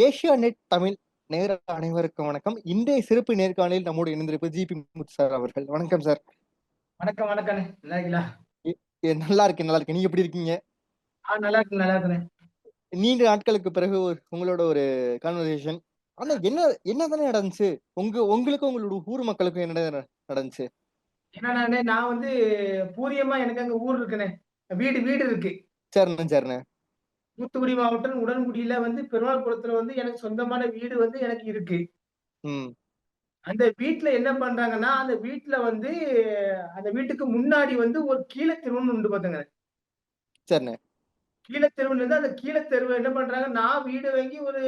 Asia net Tamil நேர அனைவருக்கும் வணக்கம். இன்றைய சிறப்பு நேர்காணலில் நம்மோடு இணைந்திருப்பது ஜிபி முத்து சார் அவர்கள். வணக்கம் சார். வணக்கம் வணக்கம். நல்லா இருக்கீங்களா? நல்லா இருக்கேன் நல்லா இருக்கேன். நீங்க எப்படி இருக்கீங்க? நல்லா இருக்கு நல்லா இருக்கிறேன் நீண்ட நாட்களுக்கு பிறகு உங்களோட ஒரு கான்வர்சேஷன் ஆனா என்ன என்னதானே நடந்துச்சு? உங்க உங்களுக்கும் உங்களோட ஊர் மக்களுக்கும் என்ன நடந்துச்சு? என்னண்ணே நான் வந்து பூரியமா எனக்கு அங்க ஊர் இருக்குண்ணே. வீடு வீடு இருக்கு. சரிண்ணே சரிண்ணே. தூத்துக்குடி மாவட்டம் உடன்குடியில வந்து பெருமாள்புரத்துல வந்து எனக்கு சொந்தமான வீடு வந்து எனக்கு இருக்கு. அந்த வீட்டுல என்ன பண்றாங்கன்னா அந்த வீட்டுல வந்து அந்த வீட்டுக்கு முன்னாடி வந்து ஒரு கீழத்தெருவுன்னு உண்டு பாத்துங்க சரிண்ணே. கீழத்தெருவுல இருந்து அந்த கீழத்தெருவு என்ன பண்றாங்க நான் வீடு வாங்கி ஒரு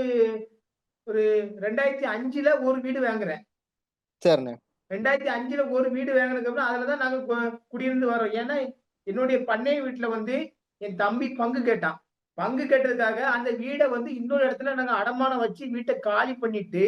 ஒரு ரெண்டாயிரத்தி அஞ்சுல ஒரு வீடு வாங்குறேன். சரிண்ணே. ரெண்டாயிரத்தி அஞ்சுல ஒரு வீடு வாங்கினதுக்கு அப்புறம் அதுலதான் நாங்க குடியிருந்து வரோம் ஏன்னா என்னுடைய பண்ணை வீட்டுல வந்து என் தம்பி பங்கு கேட்டான். பங்கு கட்டுறதுக்காக அந்த வீடை வந்து இன்னொரு இடத்துல நாங்க அடமானம் வச்சு வீட்டை காலி பண்ணிட்டு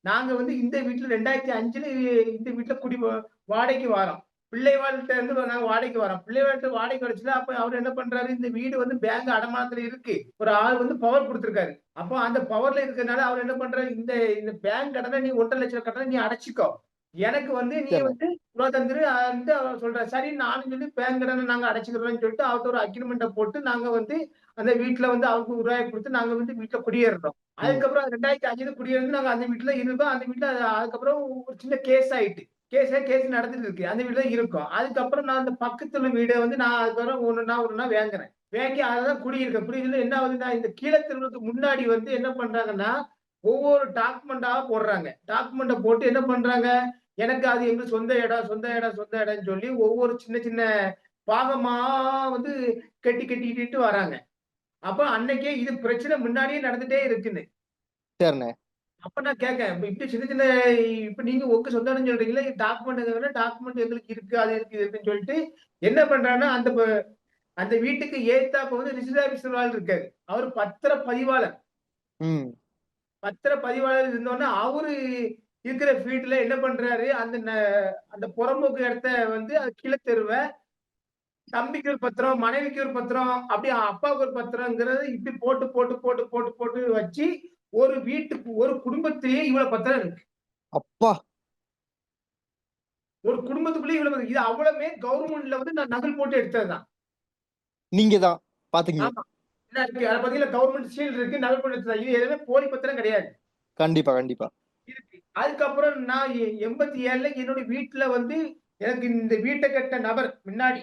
நாங்க வந்து இந்த வீட்டுல ரெண்டாயிரத்தி அஞ்சுல இந்த வீட்டுல குடி வாடகைக்கு வரோம். பிள்ளைவாழ்கிட்ட இருந்து நாங்க வாடகைக்கு வரோம். பிள்ளைவாழ்கிட்ட வாடகை வச்சுல அப்ப அவர் என்ன பண்றாரு? இந்த வீடு வந்து பேங்க் அடமானத்துல இருக்கு. ஒரு ஆள் வந்து பவர் கொடுத்துருக்காரு. அப்போ அந்த பவர்ல இருக்கிறதுனால அவர் என்ன பண்றாரு? இந்த இந்த பேங்க் கடனை நீ ஒன்றரை லட்சம் கடனை நீ அடைச்சிக்கோ. எனக்கு வந்து நீ. வந்து ரூபா தந்துரு வந்து சொல்ற சரி நானும் சொல்லி பேங்க் கடனை நாங்க அடைச்சிக்கிறோம்னு சொல்லிட்டு அவர்ட்ட ஒரு அக்ரிமெண்ட்டை போட்டு நாங்க வந்து அந்த வீட்டுல வந்து அவருக்கு ஒரு ரூபாய் கொடுத்து நாங்க வந்து வீட்டுல குடியேறோம் அதுக்கப்புறம் ரெண்டாயிரத்தி அஞ்சுல குடியிருந்து நாங்க அந்த வீட்டுல இருக்கோம் அந்த வீட்டுல அது- அதுக்கப்புறம் ஒரு சின்ன கேஸ் ஆயிட்டு. கேஸ் கேஸ் நடந்துட்டு இருக்கு. அந்த வீட்டுல இருக்கோம். அதுக்கப்புறம் நான் அந்த பக்கத்துல வீடை வந்து நான் அதுக்கப்புறம் ஒண்ணுனா ஒண்ணுனா வாங்குறேன். வாங்கி அதான் குடியிருக்கேன். குடியிருந்த என்ன ஆகுதுன்னா இந்த கீழத்தெருவுக்கு முன்னாடி வந்து என்ன பண்றாங்கன்னா ஒவ்வொரு டாக்குமெண்டா போடுறாங்க. டாக்குமெண்ட்டை போட்டு என்ன பண்றாங்க? எனக்கு அது எங்க சொந்த இடம் சொந்த இடம் சொந்த இடம்னு சொல்லி ஒவ்வொரு சின்ன சின்ன பாகமா வந்து கட்டி கட்டிக்கிட்டு வராங்க. அப்ப அன்னைக்கே இது பிரச்சனை முன்னாடியே நடந்துட்டே இருக்குன்னு. சரிண்ணே. அப்ப நான் கேட்கேன் இப்ப இப்படி சின்ன சின்ன இப்ப நீங்க உங்க சொந்த இடம் சொல்றீங்களா டாக்குமெண்ட் டாக்குமெண்ட் எங்களுக்கு இருக்கு அது இருக்கு இருக்குன்னு சொல்லிட்டு என்ன பண்றாங்கன்னா அந்த அந்த வீட்டுக்கு ஏத்தாப்ப வந்து ரிஜிஸ்டர் ஆபீசர் ஆள் இருக்காரு. அவர் பத்திர பதிவாளர் பத்திர பதிவாளர் இருந்தோன்னா அவரு இருக்கிற ஃபீல்ட்ல என்ன பண்றாரு? அந்த அந்த புறம்போக்கு இடத்த வந்து அது கீழே தெருவ தம்பிக்கு ஒரு பத்திரம் மனைவிக்கு ஒரு பத்திரம் அப்படியே அப்பாவுக்கு ஒரு பத்திரங்கிறது இப்படி போட்டு போட்டு போட்டு போட்டு போட்டு வச்சு ஒரு வீட்டுக்கு ஒரு குடும்பத்திலேயே இவ்வளவு பத்திரம் இருக்கு. அப்பா. ஒரு குடும்பத்துக்குள்ளேயே இவ்வளவு. இது அவ்வளவுமே கவர்மெண்ட்ல வந்து நான் நகல் போட்டு எடுத்ததுதான். நீங்க தான் பாத்தீங்க என்ன இருக்கு? அதை பாத்தீங்கன்னா கவர்மெண்ட் சீல் இருக்கு நகல் போட்டு எடுத்தது இது எதுவுமே போலி பத்திரம் கிடையாது. கண்டிப்பா கண்டிப்பா. அதுக்கப்புறம் நான் எண்பத்தி ஏழுல என்னுடைய வீட்டுல வந்து எனக்கு இந்த வீட்டை கட்ட நபர் முன்னாடி.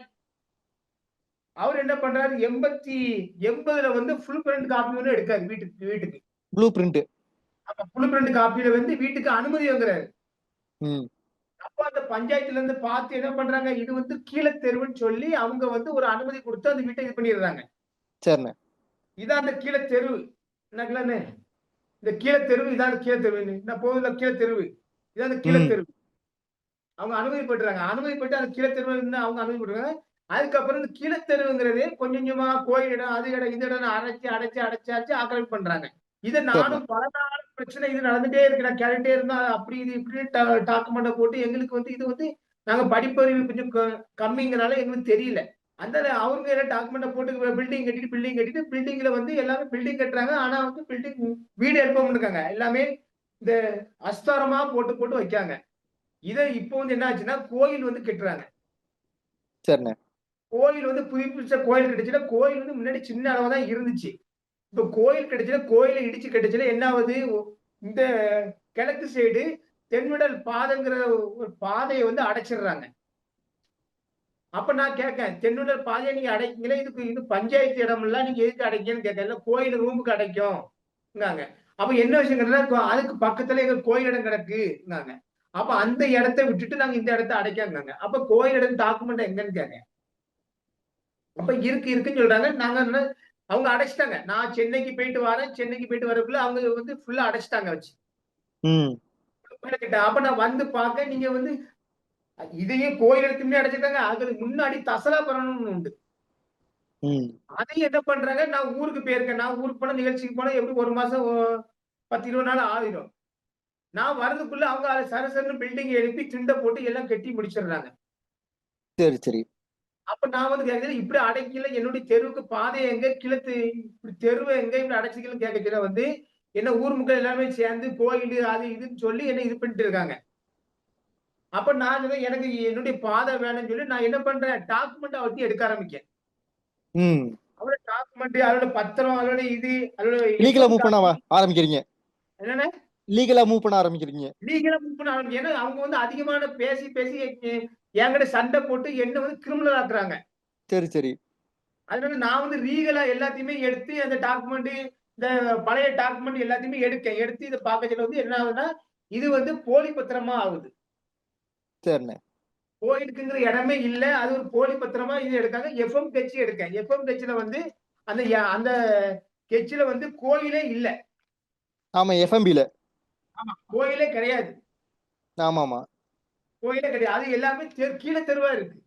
அவர் என்ன பண்றாரு? எண்பத்தி எண்பதுல வந்து ஃபுல் பிரிண்ட் காப்பி ஒன்று எடுக்காரு வீட்டுக்கு வீட்டுக்கு. ப்ளூ பிரிண்ட் அப்ப ஃபுல் பிரிண்ட் காப்பியில வந்து வீட்டுக்கு அனுமதி வாங்குறாரு. அப்ப அந்த பஞ்சாயத்துல இருந்து பார்த்து என்ன பண்றாங்க? இது வந்து கீழே தெருவுன்னு சொல்லி அவங்க வந்து ஒரு அனுமதி கொடுத்து அந்த வீட்டை இது பண்ணிடுறாங்க. சரிண்ணே. இதான் அந்த கீழே தெருவு. என்னக்கலான்னு இந்த கீழே தெருவு இதான் கீழே தெருவு நான் போகுதுல கீழே தெருவு. இதான் கீழே. தெருவு. அவங்க அனுமதி பெற்றுறாங்க அனுமதி பெற்று அந்த கீழே தெருவு இருந்து அவங்க அனுமதி பெற்றுறாங்க அதுக்கப்புறம் இந்த கீழே தெருவுங்கிறது கொஞ்சம் கொஞ்சமா கோயில் இடம் அது இடம் இது இடம் அடைச்சு அடைச்சு அடைச்சு அடைச்சு ஆக்கிரமிப்பு பண்றாங்க. இதை நானும் பல நாள் பிரச்சனை இது நடந்துட்டே இருக்கு. நான் கேட்டுட்டே இருந்தா அப்படி இது இப்படி டாக்குமெண்ட்டை போட்டு எங்களுக்கு வந்து இது வந்து நாங்க படிப்பறிவு கொஞ்சம் க- கம்மிங்கிறனால எங்களுக்கு தெரியல. அந்த அவங்க என்ன டாக்குமெண்ட்டை போட்டு பில்டிங் கட்டிட்டு பில்டிங் கட்டிட்டு பில்டிங்ல வந்து எல்லாமே பில்டிங் கட்டுறாங்க. ஆனா வந்து பில்டிங் வீடு எழுப்ப இருக்காங்க எல்லாமே இந்த அஸ்தாரமா போட்டு போட்டு வைக்காங்க இதை இப்போ வந்து என்ன ஆச்சுன்னா கோயில் வந்து கட்டுறாங்க. சரிண்ணே. கோயில் வந்து புதுப்பிச்ச கோயில் கிடைச்சுல கோயில் வந்து முன்னாடி சின்ன அளவு தான் இருந்துச்சு. இப்ப கோயில் கிடைச்சுல கோயிலை இடிச்சு கிடைச்சுல என்ன ஆகுது? இந்த கிழக்கு சைடு தென்விடல் பாதைங்கிற ஒரு பாதையை வந்து அடைச்சிடுறாங்க. அப்ப நான் கேட்கேன் தென்விடல் பாதையை நீங்க அடைக்கீங்களா? இதுக்கு இது பஞ்சாயத்து இடம் எல்லாம் நீங்க எதுக்கு அடைக்கன்னு கேட்கல கோயில் ரூமுக்கு அடைக்கும்ங்காங்க அப்ப என்ன விஷயங்கிறதுனா அதுக்கு பக்கத்துல எங்க கோயில் இடம் கிடக்குங்காங்க அப்ப அந்த இடத்த விட்டுட்டு நாங்க இந்த இடத்த அடைக்காங்க அப்ப கோயில் இடம் டாக்குமெண்ட் எங்கன்னு கேட்க அப்ப இருக்கு இருக்குன்னு சொல்றாங்க. நாங்க அவங்க அடைச்சிட்டாங்க. நான் சென்னைக்கு போயிட்டு வரேன். சென்னைக்கு போயிட்டு வரக்குள்ள அவங்க வந்து ஃபுல்லா அடைச்சிட்டாங்க வச்சு. அப்ப நான் வந்து பார்க்க நீங்க வந்து இதையே கோயில் இடத்துமே அடைச்சிட்டாங்க அதுக்கு முன்னாடி தசலாபுரம்னு உண்டு. ம். அதையும் என்ன பண்றாங்க? நான் ஊருக்கு போயிருக்கேன். நான் ஊருக்கு போன நிகழ்ச்சிக்கு போனா எப்படி ஒரு மாசம் பத்து இருபது நாள் ஆகிடும் நான் வரதுக்குள்ள அவங்க அதை சரசரன்னு பில்டிங் எழுப்பி திண்டை போட்டு எல்லாம் கட்டி முடிச்சிடுறாங்க. சரி சரி. அப்ப நான் வந்து கேட்கிறேன் இப்படி அடைக்கல என்னுடைய தெருவுக்கு பாதை எங்க? கிழத்து இப்படி தெருவை எங்க? இப்படி அடைச்சிக்கல கேட்கல வந்து என்ன ஊர் மக்கள் எல்லாமே சேர்ந்து கோயில் அது இதுன்னு சொல்லி என்ன இது பண்ணிட்டு இருக்காங்க. அப்ப நான் எனக்கு என்னுடைய பாதை வேணும்னு சொல்லி நான் என்ன பண்றேன்? டாக்குமெண்ட் அவர்த்தி எடுக்க ஆரம்பிக்கேன். அவரோட டாக்குமெண்ட் அதோட பத்திரம் அதோட இது அதோட லீகலா மூவ் பண்ண ஆரம்பிக்கிறீங்க. என்னன்னா? லீகலா மூவ் பண்ண ஆரம்பிக்கிறீங்க. லீகலா மூவ் பண்ண ஆரம்பிக்கும் ஏன்னா அவங்க வந்து அதிகமான பேசி பேசி என்கிட்ட சண்டை போட்டு என்ன வந்து கிரிமினல் ஆக்குறாங்க. சரி சரி. அதனால நான் வந்து லீகலா எல்லாத்தையுமே எடுத்து அந்த டாக்குமெண்ட் இந்த பழைய டாக்குமெண்ட் எல்லாத்தையுமே எடுக்கேன். எடுத்து இதை பார்க்கறதுல வந்து என்ன ஆகுதுன்னா இது வந்து போலி பத்திரமா ஆகுது. சரிண்ணே கோயிலுக்குங்கிற இடமே இல்ல அது ஒரு போலி பத்திரமா இது எடுக்காங்க எஃப்எம் கட்சி எடுக்கேன் எஃப்எம் கட்சியில வந்து அந்த அந்த கட்சியில வந்து கோயிலே இல்ல. ஆமா எஃப்எம்பில ஆமா கோயிலே கிடையாது. ஆமா ஆமா கோயிலே கிடையாது. அது எல்லாமே தெரு- கீழே தெருவா இருக்கு.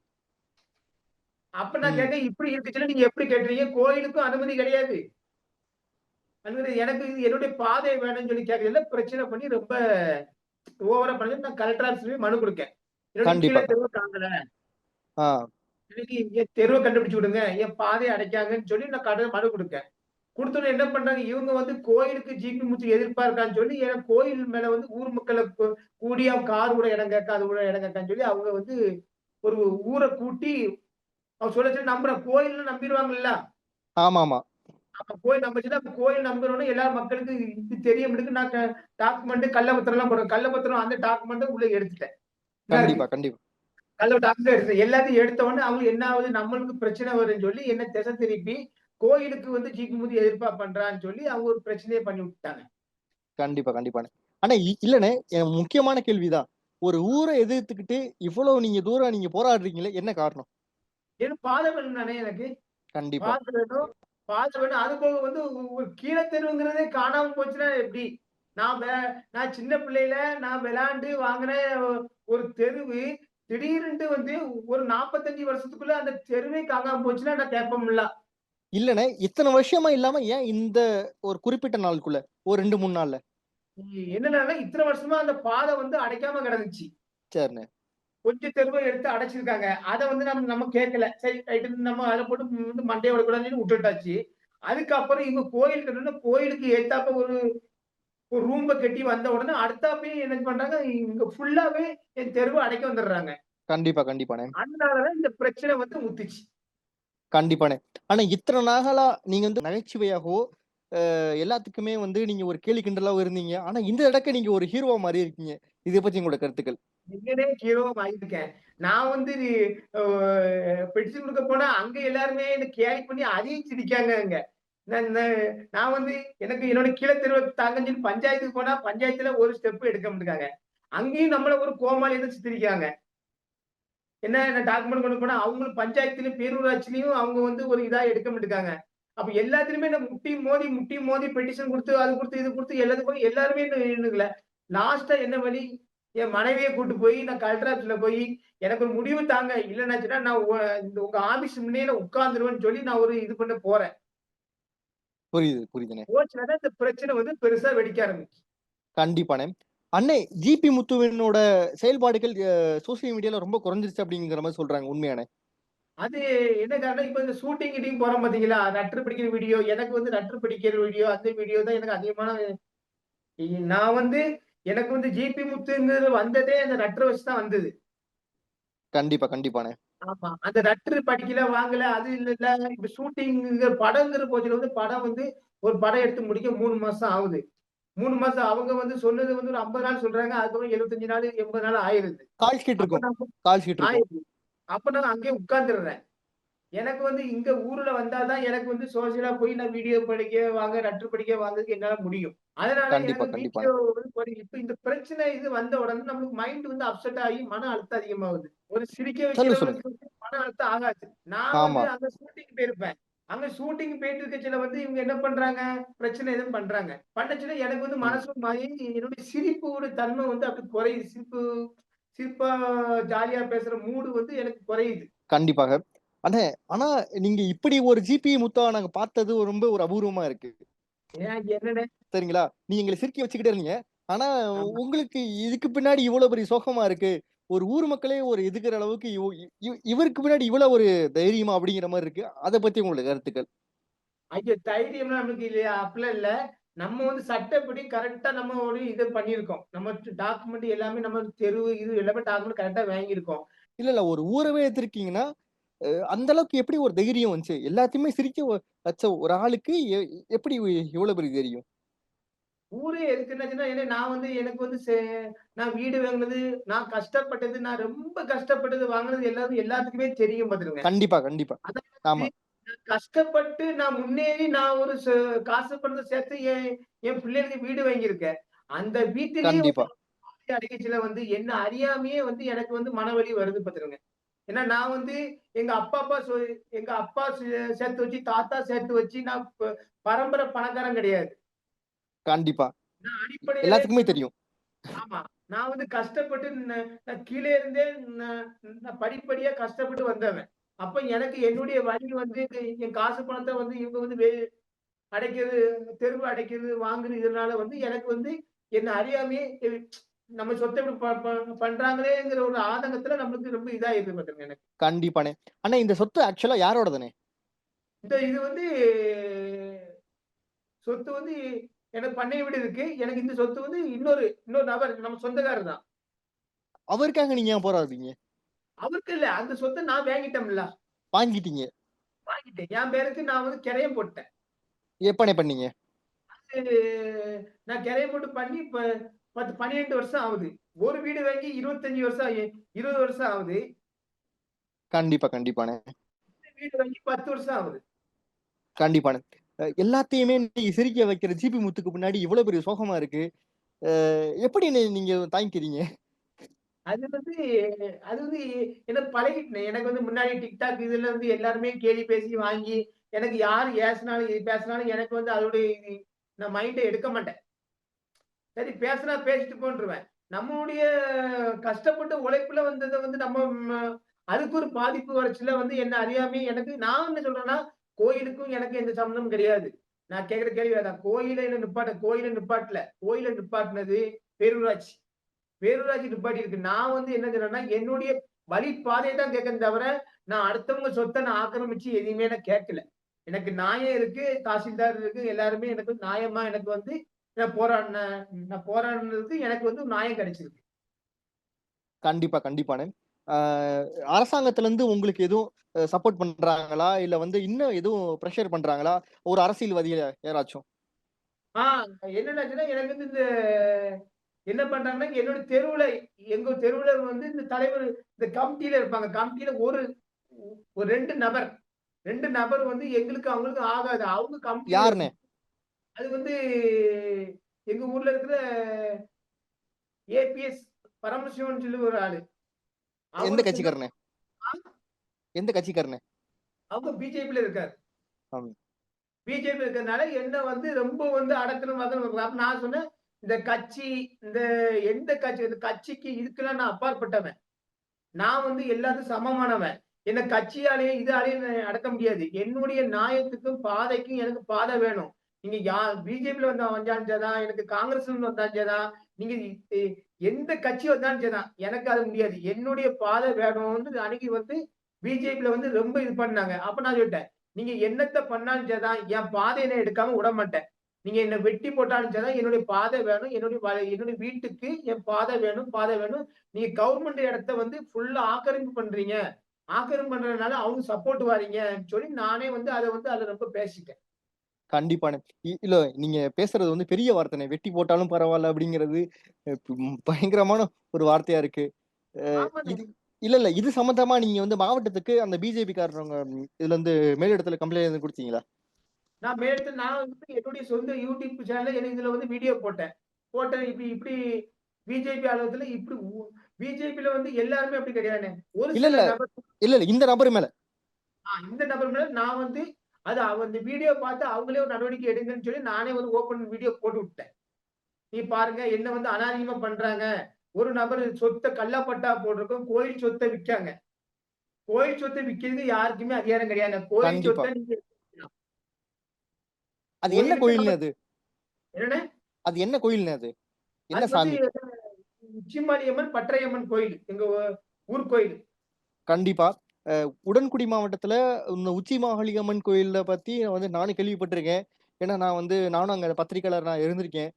அப்ப நான். கேட்க இப்படி இருக்குச்சுன்னா நீங்க எப்படி கேட்டுறீங்க? கோயிலுக்கும் அனுமதி கிடையாது. அனுமதி எனக்கு இது என்னுடைய பாதை வேணும்னு சொல்லி கேட்கறதுல பிரச்சனை பண்ணி ரொம்ப ஓவரா பண்ணி நான் கலெக்டர் ஆஃபீஸ்லயே மனு கொடுக்கேன். கண்டிப்பா. தாங்கல. ஆ. எனக்கு என் தெருவை கண்டுபிடிச்சு விடுங்க. என் பாதையை அடைக்காங்கன்னு சொல்லி நான் கடை மனு கொடுக்கேன் கொடுத்தோன்னு என்ன பண்றாங்க இவங்க வந்து கோயிலுக்கு ஜிபி முத்து எதிர்பார்க்கான்னு சொல்லி ஏன்னா கோயில் மேல வந்து ஊர் மக்களை கூடி அவங்க கார் கூட இடம் கேட்க அது கூட இடம் கேட்கான்னு சொல்லி அவங்க வந்து ஒரு ஊரை கூட்டி அவங்க சொல்ல சொல்லி நம்புறேன். கோயில்னு நம்பிடுவாங்கல்ல. ஆமா ஆமா அப்ப கோயில் நம்பிச்சுன்னா கோயில் நம்புறோன்னு எல்லா மக்களுக்கு இது தெரிய முடியுது நான் டாக்குமெண்ட் கள்ளபத்திரம் எல்லாம் போடுறேன் கள்ளபத்திரம் அந்த டாக்குமெண்ட் உள்ள எடுத்துட்டேன். கண்டிப்பா கண்டிப்பா. எடுத்து எல்லாத்தையும் எடுத்த உடனே அவங்க என்ன ஆகுது நம்மளுக்கு பிரச்சனை வரும்னு சொல்லி என்ன திசை திருப்பி கோயிலுக்கு வந்து ஜிபி முதி எதிர்பார்ப்பு பண்றான்னு சொல்லி அவங்க ஒரு பிரச்சனையை பண்ணி விட்டாங்க கண்டிப்பா கண்டிப்பாண்ணே. ஆனா இல்லண்ணே முக்கியமான கேள்விதான். ஒரு ஊரை எதிர்த்துக்கிட்டு இவ்வளவு நீங்க தூரம் நீங்க போராடுறீங்களே என்ன காரணம்? ஏன்னா பாதை வேணும் தானே எனக்கு. கண்டிப்பா. பாதை வேணும் பாதை வேணும். அது போக வந்து ஒரு கீழே தெருவுங்கிறதே காணாம போச்சுன்னா எப்படி? நான் நான் சின்ன பிள்ளையில நான் விளையாண்டு வாங்கின ஒரு தெருவு திடீர்னு வந்து ஒரு நாற்பத்தஞ்சு வருஷத்துக்குள்ள அந்த தெருவே காணாம போச்சுன்னா நான் கேட்போம்ல இல்லண்ணே இத்தனை வருஷமா இல்லாம ஏன் இந்த ஒரு குறிப்பிட்ட நாளுக்குள்ள ஒரு ரெண்டு மூணு நாள்ல? என்னன்னா இத்தனை வருஷமா அந்த பாதை வந்து அடைக்காம கிடந்துச்சு. சரிண்ணே. கொஞ்சம் தெருவை எடுத்து அடைச்சிருக்காங்க. அதை வந்து நம்ம நம்ம கேட்கல. சரி நம்ம அதை போட்டு வந்து மண்டையை விடக்கூடாதுன்னு விட்டுட்டாச்சு. அதுக்கப்புறம் இவங்க கோயில் கட்டணும்னா கோயிலுக்கு ஏத்தாப்ப ஒரு ஒரு ரூம்ப கட்டி வந்த உடனே அடுத்தாப்பே என்ன பண்றாங்க இங்க ஃபுல்லாவே என் தெருவை அடைக்க வந்துடுறாங்க. கண்டிப்பா கண்டிப்பாண்ணே அதனாலதான் இந்த பிரச்சனை வந்து முத்துச்சு. கண்டிப்பாண்ணே ஆனா இத்தனை நாளா நீங்க வந்து நகைச்சுவையாகவோ எல்லாத்துக்குமே வந்து நீங்க ஒரு கேலி கிண்டலாவும் இருந்தீங்க. ஆனா இந்த இடக்க நீங்க ஒரு ஹீரோவா மாதிரி இருக்கீங்க. இதை பத்தி உங்களோட கருத்துக்கள். என்னனே ஹீரோ ஆகியிருக்கேன் நான் வந்து பெட்டிஷன் கொடுக்க போனா அங்க எல்லாருமே என்ன கேலி பண்ணி அதையும் சிரிக்காங்க அங்க நான் வந்து எனக்கு என்னோட கீழே தெருவை தாங்கன்னு சொல்லி பஞ்சாயத்துக்கு போனா பஞ்சாயத்துல ஒரு ஸ்டெப் எடுக்க மாட்டாங்க அங்கேயும் நம்மள ஒரு கோமாளி தான் சிரிக்காங்க என்ன என்ன டாக்குமெண்ட் கொண்டு போனா அவங்களும் பஞ்சாயத்துலயும் பேரூராட்சிலையும் அவங்க வந்து ஒரு இதா எடுக்க மாட்டாங்க அப்ப எல்லாத்துலயுமே நம்ம முட்டி மோதி முட்டி மோதி பெட்டிஷன் கொடுத்து அது கொடுத்து இது கொடுத்து எல்லாத்துக்கும் எல்லாருமே என்னங்கள லாஸ்டா என்ன வழி என் மனைவியை கூட்டு போய் நான் கலெக்டர் ஆஃபீஸ்ல போய் எனக்கு ஒரு முடிவு தாங்க. இல்லைன்னாச்சுன்னா நான் இந்த உங்க ஆபீஸ் முன்னே உட்காந்துருவேன்னு சொல்லி நான் ஒரு இது பண்ண போறேன். புரியுது புரியுதுண்ணே. போச்சுன்னா இந்த பிரச்சனை வந்து பெருசா வெடிக்க ஆரம்பிச்சு கண்டிப்பாண்ணே. அண்ணே ஜிபி முத்துவினோட செயல்பாடுகள் சோசியல் மீடியால ரொம்ப குறைஞ்சிருச்சு அப்படிங்கிற மாதிரி சொல்றாங்க உண்மையானே அது என்ன காரணம்? இப்ப இந்த ஷூட்டிங் கிட்டிங் போறோம் பாத்தீங்களா? ரட்டர் படிக்கிற வீடியோ எனக்கு வந்து ரட்டர் படிக்கிற வீடியோ அந்த வீடியோ தான் எனக்கு அதிகமான நான் வந்து எனக்கு வந்து ஜிபி முத்துங்கிறது வந்ததே அந்த ரட்டர் வச்சு தான் வந்தது. கண்டிப்பா கண்டிப்பாண்ணே. ஆமா. அந்த ரட்டர் படிக்கல வாங்கல அது இல்ல இல்ல இப்ப ஷூட்டிங் படங்கிற போச்சுல வந்து படம் வந்து ஒரு படம் எடுத்து முடிக்க மூணு மாசம் ஆகுது. மூணு மாசம் அவங்க வந்து சொன்னது வந்து ஒரு ஐம்பது நாள் சொல்றாங்க. அதுக்கப்புறம் எழுபத்தஞ்சு நாள் எண்பது நாள் ஆயிருது. கால் ஷீட் அப்ப இருக்கும். நான் கால் ஷீட் இருக்கும். ஆயிருது. அப்ப நான் அங்கேயே உட்கார்ந்துடுறேன். எனக்கு வந்து இங்க ஊர்ல வந்தாதான் எனக்கு வந்து சோசியலா போய் நான் வீடியோ படிக்க வாங்க ரட்டர் படிக்க வாங்குறதுக்கு என்னால முடியும். அதனால எனக்கு. இப்ப இந்த பிரச்சனை இது வந்த உடனே நம்மளுக்கு மைண்ட் வந்து அப்செட் ஆகி மன அழுத்தம் அதிகமாகுது. ஒரு சிரிக்க வந்து மன அழுத்தம் ஆகாது. நான். வந்து அங்க ஷூட்டிங் போயிருப்பேன். அங்க ஷூட்டிங் போயிட்டு இருக்கச்சுல வந்து இவங்க என்ன பண்றாங்க? பிரச்சனை எதுவும் பண்றாங்க. பண்ணச்சுல எனக்கு வந்து மனசு மாறி என்னுடைய சிரிப்போட தன்மை வந்து அப்படி குறையுது. சிரிப்பு சிரிப்பா ஜாலியா பேசுற மூடு வந்து எனக்கு குறையுது. கண்டிப்பாக. அண்ணே ஆனா நீங்க இப்படி ஒரு ஜிபி முத்தா நாங்க பார்த்தது ரொம்ப ஒரு அபூர்வமா இருக்கு. சரிங்களா? நீங்க எங்களை சிரிக்க வச்சுக்கிட்டே இருந்தீங்க. ஆனா. உங்களுக்கு இதுக்கு பின்னாடி இவ்வளவு பெரிய சோகமா இருக்கு. ஒரு ஊர் மக்களே ஒரு எதுக்குற அளவுக்கு இவ- இவ- இவருக்கு பின்னாடி இவ்வளவு ஒரு தைரியமா அப்படிங்கிற மாதிரி இருக்கு. அதை பத்தி உங்களுக்கு கருத்துக்கள்? ஐயோ தைரியம்லாம் நம்மளுக்கு இல்லையா? அப்படிலாம் இல்ல. நம்ம வந்து சட்டப்படி கரெக்டா நம்ம ஒரு இது பண்ணியிருக்கோம். நம்ம டாக்குமெண்ட் எல்லாமே நம்ம தெரு இது எல்லாமே டாக்குமெண்ட் கரெக்டா வாங்கியிருக்கோம். இல்ல, இல்ல. ஒரு ஊரவே எடுத்திருக்கீங்கன்னா, அந்த அளவுக்கு எப்படி ஒரு தைரியம் வந்துச்சு? எல்லாத்தையுமே சிரிக்க வச்ச ஒரு ஆளுக்கு எப்படி இவ்வளவு பெரிய தைரியம்? ஊரே ஏன்னா நான் வந்து எனக்கு வந்து நான் வீடு வாங்குனது, நான் கஷ்டப்பட்டது, நான் ரொம்ப கஷ்டப்பட்டது வாங்குனது எல்லாரும் எல்லாத்துக்குமே தெரியும் பாத்துக்கங்க. கண்டிப்பா, கண்டிப்பா. ஆமா. கஷ்டப்பட்டு நான் முன்னேறி நான் ஒரு காசு பணத்த சேர்த்து என் என் பிள்ளைகளுக்கு வீடு வாங்கியிருக்கேன். அந்த வீட்டிலேயே. அடக்கச்சில வந்து என்ன அறியாமயே வந்து எனக்கு வந்து மனவலி வருது பாத்துக்கங்க. ஏன்னா நான் வந்து எங்க அப்பா, அப்பா எங்க அப்பா சேர்த்து வச்சு, தாத்தா சேர்த்து வச்சு நான் பரம்பரை பணக்காரன் கிடையாது. கண்டிப்பா. எல்லாத்துக்குமே தெரியும். ஆமா. நான் வந்து கஷ்டப்பட்டு நான் கீழ இருந்தே நான் படிப்படியா கஷ்டப்பட்டு வந்தவன். அப்ப எனக்கு என்னுடைய வழி வந்து என் காசு பணத்த வந்து இவங்க வந்து அடைக்கிறது, தெருவு அடைக்கிறது, வாங்குறது இதனால வந்து எனக்கு வந்து என்ன அறியாமயே நம்ம சொத்த இப்படி பண்றாங்களேங்கிற ஒரு ஆதங்கத்துல நம்மளுக்கு ரொம்ப இதாயிருது பாத்துக்கங்க எனக்கு. கண்டிப்பாண்ணே. அண்ணா இந்த சொத்து ஆக்சுவலா யாரோடதுண்ணே? இந்த இது வந்து சொத்து வந்து எனக்கு பண்ணை வீடு இருக்கு. எனக்கு இந்த சொத்து வந்து இன்னொரு இன்னொரு நபர் நம்ம சொந்தக்காரர் தான். அவருக்காக நீங்க ஏன் போராடுறீங்க? அவருக்கு இல்ல. அந்த சொத்த நான் வாங்கிட்டோம்ல. வாங்கிட்டீங்க. வாங்கிட்டேன். என் பேருக்கு நான் வந்து கிரயம் போட்டேன். எப்பண்ணே பண்ணீங்க? நான் கிரயம் போட்டு பண்ணி இப்ப 10, 12 வருஷம் ஆகுது. ஒரு வீடு வாங்கி 25 வருஷம் 20 வருஷம் ஆகுது. கண்டிப்பா, கண்டிப்பாண்ணே. வீடு வாங்கி 10 வருஷம் ஆகுது. கண்டிப்பாண்ணே. அ எல்லாத்தையுமே சிரிக்க வைக்கிற ஜிபி முத்துக்கு பின்னாடி இவ்வளவு பெரிய சோகமா இருக்கு. அ எப்படிண்ணே நீங்க தாங்கிக்கிறீங்க? அது வந்து அது வந்து எனக்கு பழகிட்டேன். எனக்கு வந்து முன்னாடி TikTok இதுல வந்து எல்லாருமே கேலி பேசி வாங்கி, எனக்கு யார் ஏசுனாலும், பேசினாலும் எனக்கு வந்து அதோடைய இது நான் மைண்ட எடுக்க மாட்டேன். சரி பேசினா பேசிட்டு போன்றுவேன். நம்மளுடைய கஷ்டப்பட்டு உழைப்புல வந்ததை வந்து நம்ம அதுக்கு ஒரு பாதிப்பு வளர்ச்சியில வந்து என்ன அறியாமயே எனக்கு நான் என்ன சொல்றேன்னா, கோயிலுக்கும் எனக்கு எந்த சம்மந்தமும் கிடையாது. நான் கேட்குற கேள்வி அதான். கோயில என்ன நிப்பாட்ட கோயில நிப்பாட்டல. கோயில நிப்பாட்டினது பேரூராட்சி. பேரூராட்சி நிப்பாட்டி இருக்கு நான் வந்து என்ன சொல்றேன்னா, என்னுடைய வழி பாதையை தான் கேட்கிறேன் தவிர, நான் அடுத்தவங்க சொத்தை நான் ஆக்கிரமிச்சு எதையுமே நான் கேட்கல. எனக்கு நியாயம் இருக்கு, தாசில்தார் இருக்கு, எல்லாருமே எனக்கு நியாயமா எனக்கு வந்து நான் போராடினேன். நான் போராடினதுக்கு எனக்கு வந்து நியாயம் கிடைச்சிருக்கு. கண்டிப்பா, கண்டிப்பாண்ணே. ஆ அரசாங்கத்துல இருந்து உங்களுக்கு எதுவும் சப்போர்ட் பண்றாங்களா? இல்ல வந்து இன்னும் எதுவும் பிரஷர் பண்றாங்களா? ஒரு அரசியல்வாதி யாராச்சும்? ஆ என்னன்னாச்சுன்னா, எனக்கு வந்து இந்த என்ன பண்றாங்கன்னா, என்னோட தெருவுல எங்க தெருவுல வந்து இந்த தலைவர் இந்த கமிட்டில இருப்பாங்க. கமிட்டில ஒரு ஒரு 2 நபர் 2 நபர் வந்து எங்களுக்கு அவங்களுக்கு ஆகாது. அவங்க கமிட்டில யாருண்ணே? அது வந்து எங்க ஊர்ல இருக்கிற ஏபிஎஸ் பரமசிவம்னு சொல்லி ஒரு ஆளு. எந்த? ஆ எந்த கட்சிக்காரண்ணே? அவங்க பிஜேபில இருக்காரு. பிஜேபி இருக்கிறதுனால என்ன வந்து ரொம்ப வந்து அடக்கணும். அப்ப நான் சொன்னேன், இந்த கட்சி, இந்த எந்த கட்சி இந்த கட்சிக்கு இதுக்கெல்லாம் நான் அப்பாற்பட்டவன். நான் வந்து எல்லாத்துக்கும் சமமானவன். என்ன கட்சியாலேயே, இதாலேயும் அடக்க முடியாது. என்னுடைய நியாயத்துக்கும், பாதைக்கும் எனக்கு பாதை வேணும். நீங்க யா பிஜேபியில வந்தா வந்தாலும் சரிதான், எனக்கு காங்கிரஸ்ல இருந்து வந்தாலும் சரிதான், நீங்க எந்த கட்சி வந்தாலும் சரிதான். எனக்கு அது முடியாது. என்னுடைய பாதை வேணும்னு அன்னைக்கு வந்து பிஜேபியில வந்து ரொம்ப இது பண்ணாங்க. அப்ப நான் சொல்லிட்டேன். நீங்க என்னத்தை பண்ணாலும் சரிதான், என் பாதை என்ன எடுக்காம விடமாட்டேன். நீங்க என்ன வெட்டி போட்டாலும் சரிதான், என்னுடைய பாதை வேணும். என்னுடைய என்னுடைய வீட்டுக்கு என் பாதை வேணும், பாதை வேணும். நீங்க கவர்மெண்ட் இடத்த வந்து ஃபுல்லா ஆக்கிரமிப்பு பண்றீங்க. ஆக்கிரமிப்பு பண்றதுனால அவங்க சப்போர்ட் வாரீங்கன்னு சொல்லி நானே வந்து அதை வந்து அதுல ரொம்ப பேசிட்டேன். கண்டிப்பாண்ணே. இ இல்ல நீங்க பேசுறது வந்து பெரிய வார்த்தைண்ணே. வெட்டி போட்டாலும் பரவால்ல அப்படிங்கிறது பயங்கரமான ஒரு வார்த்தையா இருக்கு. இது இல்ல, இல்ல. இது சம்பந்தமா நீங்க வந்து மாவட்டத்துக்கு அந்த பிஜேபி காரங்க இதுல இருந்து மேலிடத்துல கம்ப்ளைண்ட் குடுத்தீங்களா? நான் மேலிடத்துல நான் வந்து என்னுடைய சொந்த யூடியூப் சேனல்ல எனக்கு இதுல வந்து வீடியோ போட்டேன். போட்டேன் இப்படி இப்படி பிஜேபி அலுவலகத்துல இப்படி உ பிஜேபில வந்து எல்லாருமே அப்படி கிடையாதுண்ணே. ஒரு இல்ல, இல்ல. இல்ல. இந்த நபர் மேல. இந்த நபர் மேல நான் வந்து அது அந்த வீடியோ பார்த்து அவங்களே ஒரு நடவடிக்கை எடுங்கன்னு சொல்லி நானே ஒரு ஓப்பன் வீடியோ போட்டு விட்டேன். நீ பாருங்க என்ன வந்து அநாகரிகமா பண்றாங்க. ஒரு நபர் சொத்த கள்ளப்பட்டா போட்டிருக்கோம். கோயில் சொத்த விக்காங்க. கோயில் சொத்த விக்கிறதுக்கு யாருக்குமே அதிகாரம் கிடையாது. கோயில். சொத்த நீங்க அது என்ன நம்ம அது? என்னண்ணே? அது என்ன கோயில்ண்ணே அது? என்ன சாமி? வந்து உச்சிமாரியம்மன், பற்றையம்மன் கோயில். எங்க ஊர் கோயில். கண்டிப்பா. உடன்குடி மாவட்டத்துல இந்த உச்சி மாகாளியம்மன் கோயில பத்தி வந்து நானும் கேள்விப்பட்டிருக்கேன். ஏன்னா நான் வந்து நானும் அங்க பத்திரிக்கையாளர் நான் இருந்திருக்கேன்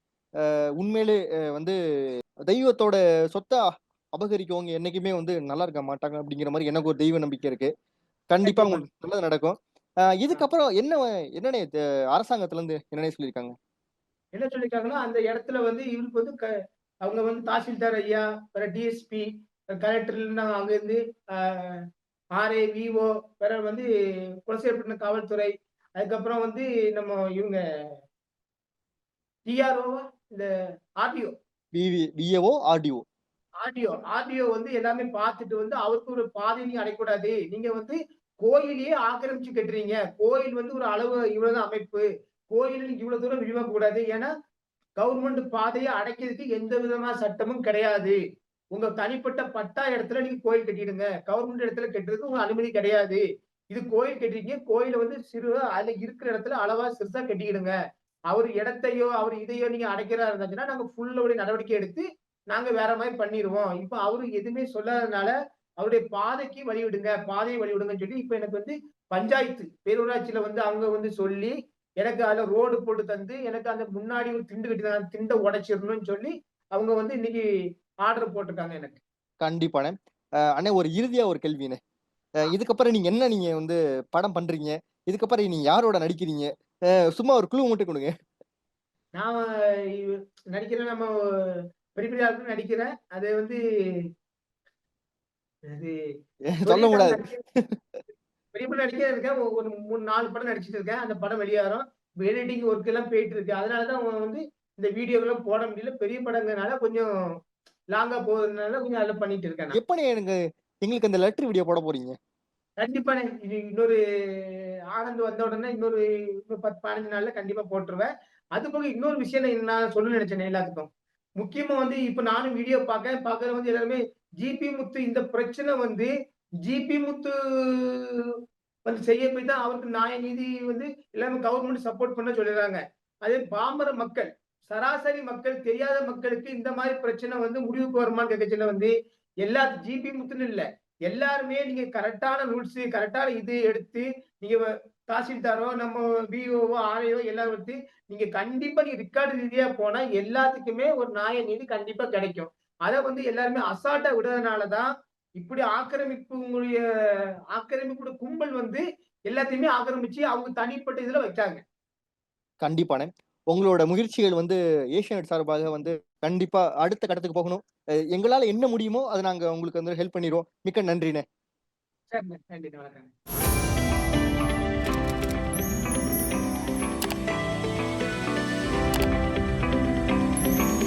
உண்மையிலே வந்து தெய்வத்தோட சொத்தை அபகரிக்கவங்க என்னைக்குமே வந்து நல்லா இருக்க மாட்டாங்க அப்படிங்கிற மாதிரி எனக்கு ஒரு தெய்வ நம்பிக்கை இருக்கு. கண்டிப்பா. உங்களுக்கு நல்லது நடக்கும். இதுக்கப்புறம் என்ன என்னன்னே அரசாங்கத்துல இருந்து என்னன்னே சொல்லியிருக்காங்க? என்ன சொல்லியிருக்காங்கன்னா அந்த இடத்துல வந்து இவருக்கு வந்து அவங்க வந்து தாசில்தார் ஐயா டிஎஸ்பி கலெக்டர்ல அங்க இருந்து ஆர்ஏ விஓ வேற வந்து குலசேப்பட்டினம் காவல்துறை அதுக்கப்புறம் வந்து நம்ம இவங்க டிஆர்ஓ இந்த RDO VAO RDO RDO RDO வந்து எல்லாமே பார்த்துட்டு வந்து அவருக்கு ஒரு பாதை நீங்க அடையக்கூடாது. நீங்க வந்து கோயிலையே ஆக்கிரமிச்சு கட்டுறீங்க. கோயில் வந்து ஒரு அளவு இவ்வளவுதான் அமைப்பு. கோயில் இவ்வளவு தூரம் விரிவாக்க கூடாது ஏன்னா கவர்மெண்ட் பாதையை அடைக்கிறதுக்கு எந்த விதமான சட்டமும் கிடையாது. உங்க தனிப்பட்ட பட்டா இடத்துல நீங்க கோயில் கட்டிடுங்க. கவர்மெண்ட் இடத்துல கட்டுறதுக்கு உங்க அனுமதி கிடையாது. இது கோயில் கட்டிருக்கீங்க கோயில வந்து சிறு அதுல இருக்கிற இடத்துல அளவா சிறுசா கட்டிக்கிடுங்க அவர் இடத்தையோ அவர் இதையோ நீங்க அடைக்கிறா இருந்துச்சுன்னா நாங்க ஃபுல்லோடைய நடவடிக்கை எடுத்து நாங்க வேற மாதிரி பண்ணிடுவோம். இப்ப அவரு எதுவுமே சொல்லாதனால அவருடைய பாதைக்கு வழிவிடுங்க. பாதையை வழிவிடுங்கன்னு சொல்லி இப்ப எனக்கு வந்து பஞ்சாயத்து பேரூராட்சியில வந்து அவங்க வந்து சொல்லி எனக்கு அதுல ரோடு போட்டு தந்து எனக்கு அந்த முன்னாடி ஒரு திண்டு கட்டி திண்டை உடைச்சிடணும்னு சொல்லி அவங்க வந்து இன்னைக்கு ஆர்டர் போட்டிருக்காங்க எனக்கு. கண்டிப்பாண்ணே அண்ணே. ஒரு இறுதியா ஒரு அஹ் இதுக்கப்புறம் நீங்க என்ன நீங்க வந்து படம் பண்றீங்க? இதுக்கப்புறம் நீங்க யாரோட நடிக்கிறீங்க? சும்மா ஒரு குழு மட்டும் கொடுங்க. நான் நடிக்கிறேன் நம்ம பெரிய பெரிய ஆளுக்கு நடிக்கிறேன். அது வந்து சொல்ல கூடாது. பெரிய படம் நடிக்க இருக்கேன். ஒரு- மூணு நாலு படம் நடிச்சிட்டு இருக்கேன். அந்த படம் வெளியாகும் எடிட்டிங் ஒர்க் எல்லாம் போயிட்டு இருக்கு. அதனாலதான் வந்து இந்த வீடியோக்கெல்லாம் போட முடியல. பெரிய படங்கிறனால கொஞ்சம் லாங்கா போகுதுனால கொஞ்சம் அதில் பண்ணிட்டு இருக்கேன் நான். எப்பனே எனக்கு எங்களுக்கு அந்த லெட்டர் வீடியோ போட போறீங்க? கண்டிப்பாண்ணே இது இன்னொரு ஆனந்த் வந்த உடனே இன்னொரு பத்து பதினஞ்சு நாள்ல கண்டிப்பா போட்டுருவேன். அது போக இன்னொரு விஷயம் நான் நான் சொல்ல நினைச்சேன் எல்லாத்துக்கும். முக்கியமா வந்து இப்ப நானும் வீடியோ பார்க்க பார்க்கறது வந்து எல்லாருமே ஜிபி முத்து இந்த பிரச்சனை வந்து ஜிபி முத்து வந்து செய்ய போய் தான் அவருக்கு நியாய நீதி வந்து எல்லாமே கவர்மெண்ட் சப்போர்ட் பண்ண சொல்லிடுறாங்க. அதே பாமர மக்கள் சராசரி மக்கள் தெரியாத மக்களுக்கு இந்த மாதிரி பிரச்சனை வந்து முடிவுக்கு வருமான்னு கேட்கச்சுல வந்து எல்லா ஜிபி முத்துன்னு இல்ல. எல்லாருமே நீங்க கரெக்டான ரூல்ஸ் கரெக்டான இது எடுத்து நீங்க தாசில்தாரோ நம்ம பிஓவோ ஆர்ஐஓ எல்லாரும் எடுத்து நீங்க கண்டிப்பா நீங்க ரிக்கார்டு ரீதியா போனா எல்லாத்துக்குமே ஒரு நியாய நீதி கண்டிப்பா கிடைக்கும். அதை வந்து எல்லாருமே அசால்ட்டா விடுறதுனாலதான் இப்படி ஆக்கிரமிப்பு உங்களுடைய ஆக்கிரமிப்பு கும்பல் வந்து எல்லாத்தையுமே ஆக்கிரமிச்சு அவங்க தனிப்பட்ட இதுல வச்சாங்க. கண்டிப்பான. உங்களோட முயற்சிகள் வந்து ஏஷியநெட் சார்பாக வந்து கண்டிப்பா அடுத்த கட்டத்துக்கு போகணும். எங்களால என்ன முடியுமோ அதை நாங்க உங்களுக்கு வந்து ஹெல்ப் பண்ணிடுவோம். மிக்க நன்றிண்ணே. நன்றி